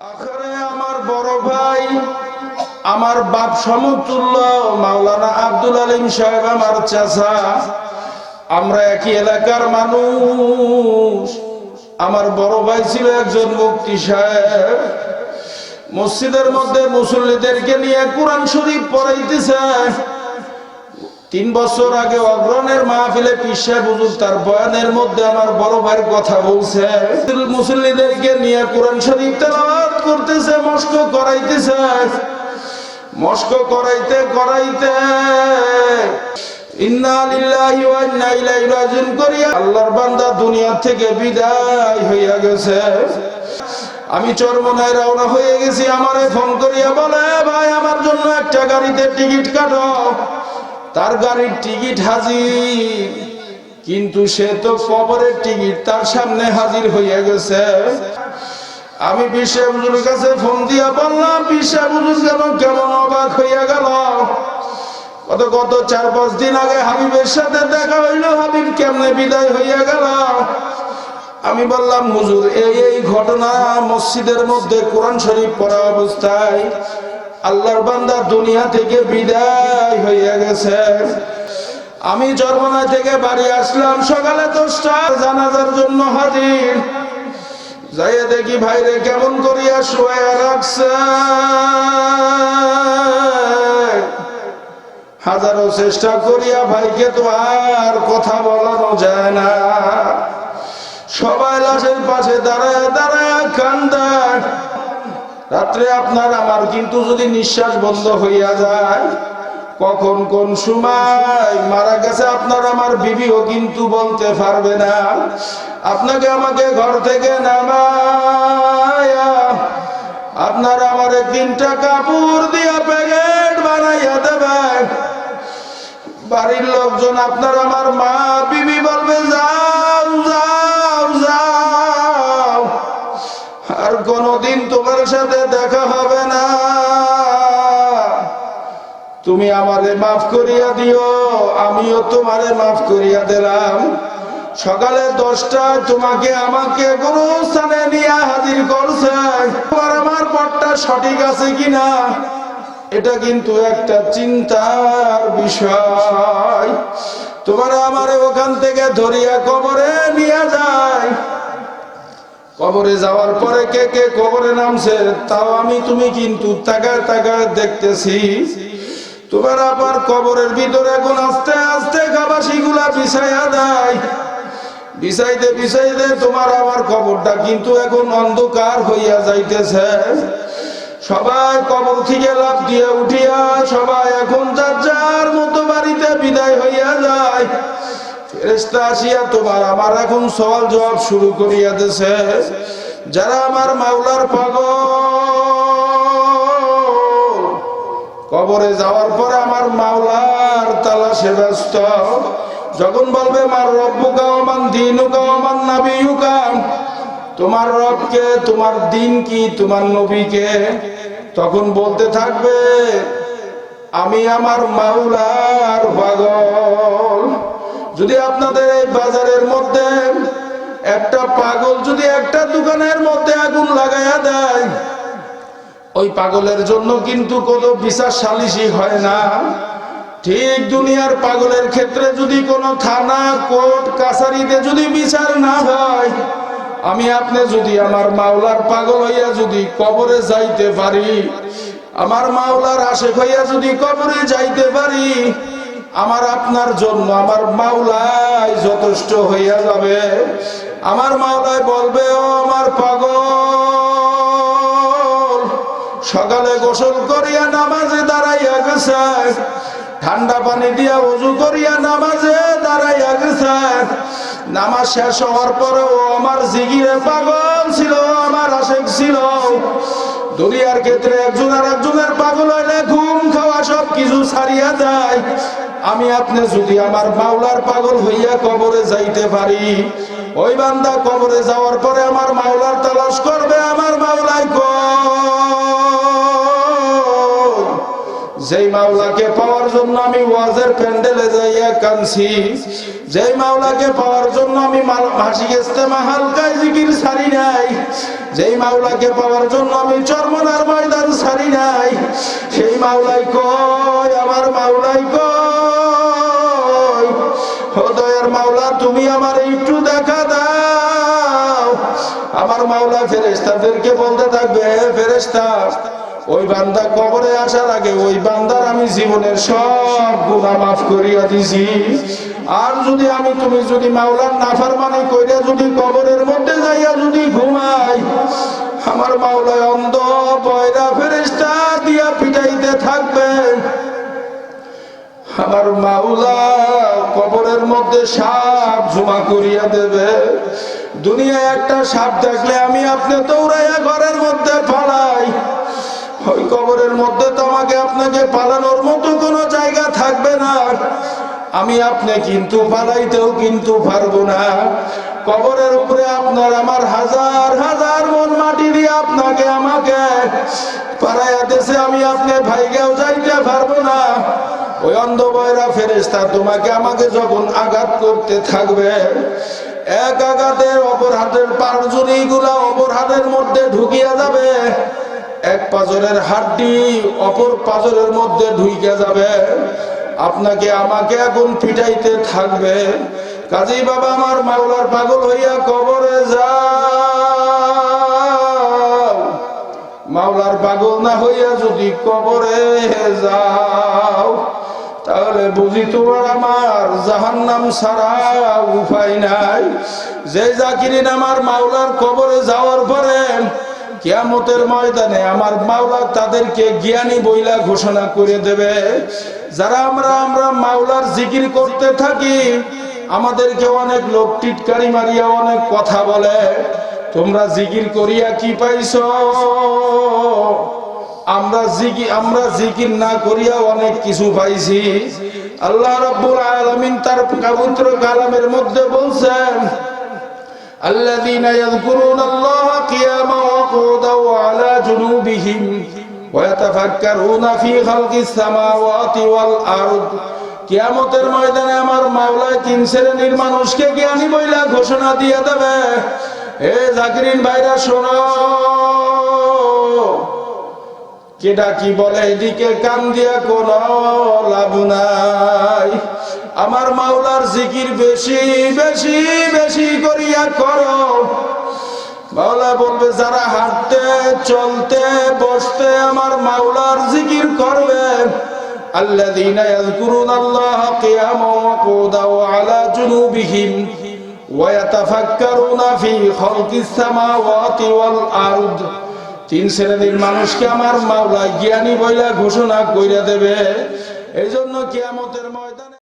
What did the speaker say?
আখরে আমার বড় ভাই, আমার বাপ সমতুল্য, মাওলানা আব্দুল আলিম সাহেব আমার চাচা। আমরা একই এলাকার মানুষ। আমার বড় ভাই ছিল একজন মুক্তি সাহেব। মসজিদের মধ্যে মুসল্লিদেরকে নিয়ে কোরআন শরীফ পড়াইতেছে। তিন বছর আগে অগ্রণের মাহফিলে পিসা বুজুর তার বয়ানের মধ্যে আমার বড় ভাইয়ের কথা বলছে। মুসল্লিদেরকে নিয়ে কোরআন শরীফ তেলাওয়াত করতেছে, মস্ক করাইতেছে। মস্ক করাইতে করাইতে। ইন্না লিল্লাহি ওয়া ইন্না ইলাইহি রাজিউন করিয়া আল্লাহর বান্দা দুনিয়া থেকে বিদায় হইয়া গেছে। আমি চরমনায় রওনা হয়ে গেছি, আমারে ফোন করিয়া বলে, ভাই, আমার জন্য একটা গাড়িতে টিকিট কাটো। তার গাড়ির টিকিট হাজির। কিন্তু সে তো কবরের টিকিট তার সামনে হাজির হইয়া গেছে। আমি বিশ্বা বুজুর কাছে ফোন দিয়া বললাম বিশ্বা বুজুর কেন কেমন অবাক হইয়া গেল। কত কত চার পাঁচ দিন আগে হাবিবের সাথে দেখা হইল, হাবিব কেমনে বিদায় হইয়া গেল। আমি বললাম, হুজুর, এই এই ঘটনা মসজিদের মধ্যে কোরআন শরীফ পড়া অবস্থায় আল্লাহর বান্দা দুনিয়া থেকে বিদায় হইয়া গেছে। আমি জন্মনা থেকে বাড়ি আসলাম, সকালে দশটা জানাজার জন্য হাজির। যাইয়া দেখি ভাইরে কেমন করিয়া শুয়ে রাখছে। হাজারো চেষ্টা করিয়া ভাইকে তো আর কথা বলানো যায় না। সবাই লাশের পাশে দাঁড়ায় দাঁড়ায় কান্দায়। রাত্রে আপনার আমার কিন্তু যদি নিঃশ্বাস বন্ধ হইয়া যায়, কখন কোন সময় মারা গেছে আপনার আমার বিবিও কিন্তু বলতে পারবে না। আপনাকে আমাকে ঘর থেকে নামায়া, আপনার আমার তিনটা কাপড় দিয়া প্যাকেট বানাইয়া দেবেন। বাড়ির লোকজন আপনার আমার মা, বিবি বলবে, যাও যাও যাও। আর কোনদিন সাথে দেখা হবে না। তুমি আমারে মাফ করিয়া দিও, আমিও তোমারে মাফ করিয়া দিলাম। সকালে দশটায় তোমাকে আমাকে কোনো স্থানে নিয়ে হাজির করছে। আমার পথটা সঠিক আছে কিনা, এটা কিন্তু একটা চিন্তার বিষয়। তোমার আমার ওখান থেকে ধরিয়া কবরে নিয়ে যায়। কবরে যাওয়ার পরে কে কে কবরে নামছে, তাও আমি তুমি কিন্তু তাকায় তাকায় দেখতেছি। তোমার আবার কবরের ভিতরে এখন আস্তে আস্তে খাবাসি গুলা বিছাইয়া দেয়। বিছাইতে বিছাইতে তোমার আমার কবরটা কিন্তু এখন অন্ধকার হইয়া যাইতেছে। সবাই কবর থেকে লাভ দিয়ে উঠিয়া ফেরেস্তা আসিয়া তোমার আমার এখন সওয়াল জবাব শুরু করিয়া দিছে। যারা আমার মাওলার পাগল, কবরে যাওয়ার পরে আমার মাওলার তালাশে ব্যস্ত। যখন বলবে, মার রব্বু কামান দিনু কামান নাবিয়ু কাম তোমার রবকে, তোমার দিন কি, তোমার নবীকে? তখন বলতে থাকবে, আমি আমার মাওলার পাগল। যদি আপনাদের এই বাজারের মধ্যে একটা পাগল যদি একটা দোকানের মধ্যে আগুন লাগাইয়া দেয়, ওই পাগলের জন্য কিন্তু কোনো বিচার সালিশি হয় না। ঠিক দুনিয়ার পাগলের ক্ষেত্রে যদি কোনো থানা, কোর্ট, কাছারিতে যদি বিচার না হয়, আমি আপনি যদি আমার মাওলার পাগল হইয়া যদি কবরে যাইতে পারি, আমার মাওলার আশেক হইয়া যদি কবরে যাইতে পারি আমার আপনার জন্য আমার মাওলাই যথেষ্ট হইয়া যাবে। আমার মাওলায় বলবে, ও আমার পাগল, সকালে গোসল করিয়া নামাজে দাঁড়াইয়া গেছে ঠান্ডা পানি দিয়া উজু করিয়া নামাজে দাঁড়াইয়া গেছে নামাজ শেষ হওয়ার পরে ও আমার জিগিরে পাগল ছিল, আমার আশেক ছিল। দুনিয়ার ক্ষেত্রে একজন আর একজনের পাগল হইলে ঘুম খাওয়া সব কিছু ছাড়িয়া যায়। আমি আপনি যদি আমার মাওলার পাগল হইয়া কবরে যাইতে পারি, ওই বান্দা কবরে যাওয়ার পরে আমার মাওলার তালাশ করবে, আমার মাওলাই কই যেই মাওলাকে পাওয়ার জন্য আমি ওয়াজের প্যান্ডেলে যাইয়া কানছি যেই মাওলাকে পাওয়ার জন্য আমি মাসিক ইস্তেমা হালকায় জিকির ছাড়ি নাই, যেই মাওলাকে পাওয়ার জন্য আমি চরমনার ময়দান ছাড়ি নাই, সেই মাওলাই কয়, আমার মাওলাই কয় তুমি আমার একটু দেখা দাও। আমার মাওলা ফেরেস্তাদেরকে বলতে থাকবে ফেরেস্তা ওই বান্দা কবরে আসার আগে ওই বান্দার আমি জীবনের সব গুণা মাফ করিয়া দিছি। আর যদি আমি, তুমি যদি মাওলার নাফার মানে কইরা যদি কবরের মধ্যে যাইয়া যদি ঘুমাই, আমার মাওলায় অন্ধ পয়রা ফেরেস্তা দিয়া পিটাইতে থাকবে। আমার মাওলা মধ্যে সাপ জমা করিয়া দেবে। দুনিয়ায় একটা সাপ দেখলে আমি আপনি দৌড়াইয়া ঘরের মধ্যে পালাই। ওই কবরের মধ্যে তো আমাকে আপনাকে পালানোর মতো কোনো জায়গা থাকবে না। আমি আপনি কিন্তু পালাইতেও কিন্তু পারব না। কবরের উপরে আপনার আমার হাজার হাজার মন মাটি দিয়ে আপনাকে, আমাকে পাড়াইয়া দেশে আমি আপনি ভাইগেও যাইতে পারব না। ওই অন্ধ বয়রা ফেরেস্তা তোমাকে আমাকে যখন আঘাত করতে থাকবে, এক আঘাতের অপর হাতের পাঁচজনী গুলা অপর হাতের মধ্যে ঢুকিয়া যাবে, এক পাজরের হাড্ডি অপর পাজরের মধ্যে ঢুইকে যাবে। আপনাকে আমাকে এখন পিটাইতে থাকবে। কাজী বাবা আমার মাওলার পাগল হইয়া কবরে যাও। মাওলার পাগল না হইয়া যদি কবরে যাও তাহলে বুঝি তোমার আমার জাহান্নাম ছাড়া উপায় নাই। যে জাকিরিন আমার মাওলার কবরে যাওয়ার পরে কিয়ামতের ময়দানে আমার মাওলা তাদেরকে জ্ঞানী বইলা ঘোষণা করে দেবে। যারা আমরা আমরা মাওলার জিকির করতে থাকি, আমাদেরকে অনেক লোক টিটকারি মারিয়া অনেক কথা বলে। তোমরা জিকির করিয়া কি পাইছো? আমরা জিকির আমরা জিকির না করিয়া অনেক কিছু পাইছি আল্লাহ রাব্বুল আলামিন তার পবিত্র কালামের মধ্যে বলছেন الذين يذكرون الله قياما وقعودا وعلى جنوبهم ويتفكرون في خلق السماوات والأرض কিয়ামতের ময়দানে আমার মাওলায় তিন শ্রেণীর মানুষকে জ্ঞানী বইলা ঘোষণা দিয়ে দেবে এ জাকিরিন ভাইরা শোনো কেডা কি বলে এদিকে কান দিয়া কোন লাভ নাই আমার মাওলার জিকির বেশি বেশি বেশি করিয়া করো মাওলা বলবে যারা হাঁটতে চলতে বসতে আমার মাওলার জিকির করবে الذين يذكرون الله قياما وقعودا وعلى جنوبهم ويتفكرون في خلق السماوات والأرض তিন শ্রেণির মানুষকে আমার মাওলা জ্ঞানী বইলা ঘোষণা কইরা দেবে। এই জন্য কিয়ামতের ময়দানে